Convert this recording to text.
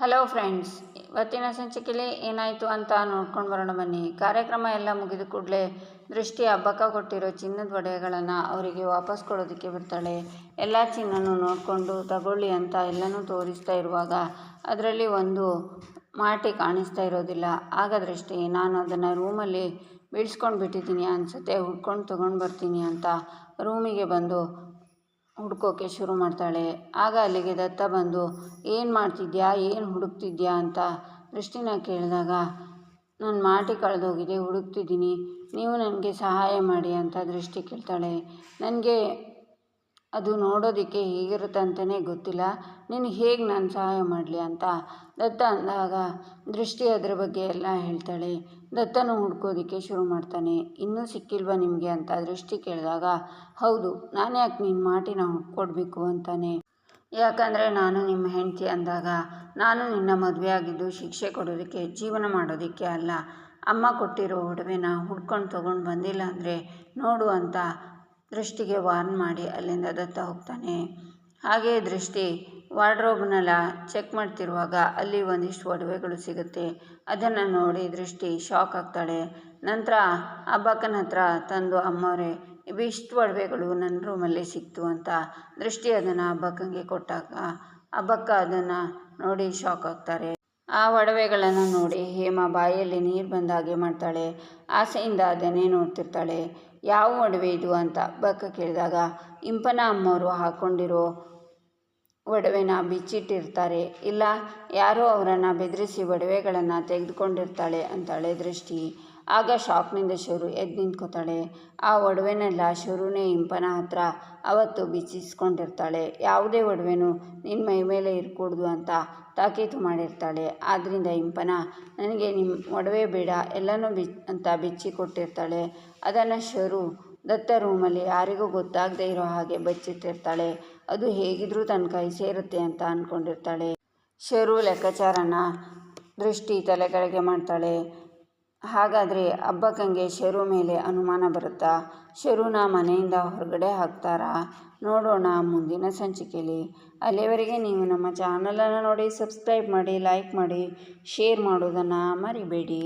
Hello friends, ಇವತ್ತಿನ ಸಂಚಿಕೆಯಲ್ಲಿ ಏನಾಯಿತು ಅಂತ ನೋಡ್ಕೊಂಡು ಬರೋಣ ಬನ್ನಿ. ಕಾರ್ಯಕ್ರಮ ಎಲ್ಲ ಮುಗಿದ ಕೂಡಲೇ ದೃಷ್ಟಿ ಹಬ್ಬಕ್ಕ ಕೊಟ್ಟಿರೋ ಚಿನ್ನದ ಒಡೆಗಳನ್ನು ಅವರಿಗೆ ವಾಪಸ್ ಕೊಡೋದಕ್ಕೆ ಬಿಡ್ತಾಳೆ. ಎಲ್ಲ ಚಿನ್ನನೂ ನೋಡಿಕೊಂಡು ತಗೊಳ್ಳಿ ಅಂತ ಎಲ್ಲನೂ ತೋರಿಸ್ತಾ ಇರುವಾಗ ಅದರಲ್ಲಿ ಒಂದು ಮಾಟಿ ಕಾಣಿಸ್ತಾ ಇರೋದಿಲ್ಲ. ಆಗ ದೃಷ್ಟಿ, ನಾನು ಅದನ್ನು ರೂಮಲ್ಲಿ ಬೀಳ್ಸ್ಕೊಂಡು ಬಿಟ್ಟಿದ್ದೀನಿ ಅನಿಸುತ್ತೆ, ಹುಡ್ಕೊಂಡು ತೊಗೊಂಡು ಬರ್ತೀನಿ ಅಂತ ರೂಮಿಗೆ ಬಂದು ಹುಡ್ಕೋಕೆ ಶುರು ಮಾಡ್ತಾಳೆ. ಆಗ ಅಲ್ಲಿಗೆ ದತ್ತ ಬಂದು, ಏನು ಮಾಡ್ತಿದ್ಯಾ? ಏನು ಹುಡುಕ್ತಿದ್ಯಾ? ಅಂತ ದೃಷ್ಟಿನ ಕೇಳಿದಾಗ, ನಾನು ಮಾಟಿ ಕಳೆದೋಗಿದೆ, ಹುಡುಕ್ತಿದ್ದೀನಿ. ನೀವು ನನಗೆ ಸಹಾಯ ಮಾಡಿ ಅಂತ ದೃಷ್ಟಿ ಕೇಳ್ತಾಳೆ. ನನಗೆ ಅದು ನೋಡೋದಕ್ಕೆ ಹೇಗಿರುತ್ತೆ ಅಂತಲೇ ಗೊತ್ತಿಲ್ಲ. ನಿನಗೆ ಹೇಗೆ ನಾನು ಸಹಾಯ ಮಾಡಲಿ ಅಂತ. ದತ್ತ ಅಂದಾಗ, ದೃಷ್ಟಿ ಅದರ ಬಗ್ಗೆ ಎಲ್ಲ ಹೇಳ್ತಾಳೆ. ದತ್ತನು ಹುಡ್ಕೋದಕ್ಕೆ ಶುರು ಮಾಡ್ತಾನೆ. ಇನ್ನೂ ಸಿಕ್ಕಿಲ್ವಾ ನಿಮಗೆ ಅಂತ ದೃಷ್ಟಿ ಕೇಳಿದಾಗ, ಹೌದು, ನಾನು ಯಾಕೆ ನಿನ್ನ ಮಾಟಿನ ಹುಡ್ಕೊಡ್ಬೇಕು ಅಂತಾನೆ. ಯಾಕಂದರೆ ನಾನು ನಿಮ್ಮ ಹೆಂಡತಿ ಅಂದಾಗ, ನಾನು ನಿನ್ನ ಮದುವೆ ಆಗಿದ್ದು ಶಿಕ್ಷೆ ಕೊಡೋದಕ್ಕೆ, ಜೀವನ ಮಾಡೋದಕ್ಕೆ ಅಲ್ಲ. ಅಮ್ಮ ಕೊಟ್ಟಿರೋ ಒಡವೆನ ಹುಡ್ಕೊಂಡು ತೊಗೊಂಡು ಬಂದಿಲ್ಲ ಅಂದರೆ ನೋಡು ಅಂತ ದೃಷ್ಟಿಗೆ ವಾರ್ನ್ ಮಾಡಿ ಅಲ್ಲಿಂದ ದತ್ತ ಹೋಗ್ತಾನೆ. ಹಾಗೇ ದೃಷ್ಟಿ ವಾರ್ಡ್ರೋಬ್ನೆಲ್ಲ ಚೆಕ್ ಮಾಡ್ತಿರುವಾಗ ಅಲ್ಲಿ ಒಂದಿಷ್ಟು ಒಡವೆಗಳು ಸಿಗುತ್ತೆ. ಅದನ್ನು ನೋಡಿ ದೃಷ್ಟಿ ಶಾಕ್ ಆಗ್ತಾಳೆ. ನಂತರ ಅಬ್ಬಕ್ಕನ ಹತ್ರ ತಂದು ಅಮ್ಮವರೇ ಇವಿಷ್ಟು ಒಡವೆಗಳು ನನ್ನ ರೂಮಲ್ಲಿ ಸಿಕ್ತು ಅಂತ ದೃಷ್ಟಿ ಅದನ್ನು ಅಬ್ಬಕ್ಕಂಗೆ ಕೊಟ್ಟಾಗ ಅಬ್ಬಕ್ಕ ಅದನ್ನು ನೋಡಿ ಶಾಕ್ ಆಗ್ತಾರೆ. ಆ ಒಡವೆಗಳನ್ನು ನೋಡಿ, ಹೇಮ ಬಾಯಲ್ಲಿ ನೀರು ಬಂದ ಹಾಗೆ ಮಾಡ್ತಾಳೆ. ಆಸೆಯಿಂದ ಅದನ್ನೇ ನೋಡ್ತಿರ್ತಾಳೆ. ಯಾವ ಒಡವೆ ಇದು? ಅಂತ ಬಕ್ಕ ಕೇಳಿದಾಗ, ಇಂಪನ ಅಮ್ಮವರು ಹಾಕ್ಕೊಂಡಿರೋ ಒಡವೆನ ಬಿಚ್ಚಿಟ್ಟಿರ್ತಾರೆ. ಇಲ್ಲ, ಯಾರೋ ಅವರನ್ನು ಬೆದರಿಸಿ ಒಡವೆಗಳನ್ನು ತೆಗೆದುಕೊಂಡಿರ್ತಾಳೆ ಅಂತಾಳೆ ದೃಷ್ಟಿ. ಆಗ ಶಾಕ್ನಿಂದ ಶುರು ಎದ್ದು ನಿಂತ್ಕೋತಾಳೆ. ಆ ಒಡವೆನೆಲ್ಲ ಶುರುನೇ ಇಂಪನ ಹತ್ರ ಅವತ್ತು ಬಿಚ್ಚಿಸ್ಕೊಂಡಿರ್ತಾಳೆ. ಯಾವುದೇ ಒಡವೆನೂ ನಿನ್ನ ಮೈ ಮೇಲೆ ಇರಕೂಡ್ದು ಅಂತ ತಾಕೀತು ಮಾಡಿರ್ತಾಳೆ. ಆದ್ದರಿಂದ ಇಂಪನ, ನನಗೆ ನಿಮ್ಮ ಒಡವೆ ಬೇಡ, ಎಲ್ಲನೂ ಬಿ ಅಂತ ಬಿಚ್ಚಿ ಕೊಟ್ಟಿರ್ತಾಳೆ ಅದನ್ನು ಶರು ದತ್ತ ರೂಮಲ್ಲಿ ಯಾರಿಗೂ ಗೊತ್ತಾಗದೇ ಇರೋ ಹಾಗೆ ಬಚ್ಚಿಟ್ಟಿರ್ತಾಳೆ. ಅದು ಹೇಗಿದ್ರೂ ತನ್ನ ಕೈ ಸೇರುತ್ತೆ ಅಂತ ಅಂದ್ಕೊಂಡಿರ್ತಾಳೆ ಶರು ಲೆಕ್ಕಾಚಾರನ ದೃಷ್ಟಿ ತಲೆ ಕೆಳಗೆ ಮಾಡ್ತಾಳೆ. ಹಾಗಾದರೆ ಹಬ್ಬಕ್ಕಂಗೆ ಶರು ಮೇಲೆ ಅನುಮಾನ ಬರುತ್ತಾ? ಶರುನ ಮನೆಯಿಂದ ಹೊರಗಡೆ ಹಾಕ್ತಾರಾ? ನೋಡೋಣ ಮುಂದಿನ ಸಂಚಿಕೆಯಲ್ಲಿ ಅಲ್ಲಿವರೆಗೆ ನೀವು ನಮ್ಮ ಚಾನಲನ್ನು ನೋಡಿ ಸಬ್ಸ್ಕ್ರೈಬ್ ಮಾಡಿ ಲೈಕ್ ಮಾಡಿ ಶೇರ್ ಮಾಡೋದನ್ನು ಮರಿಬೇಡಿ.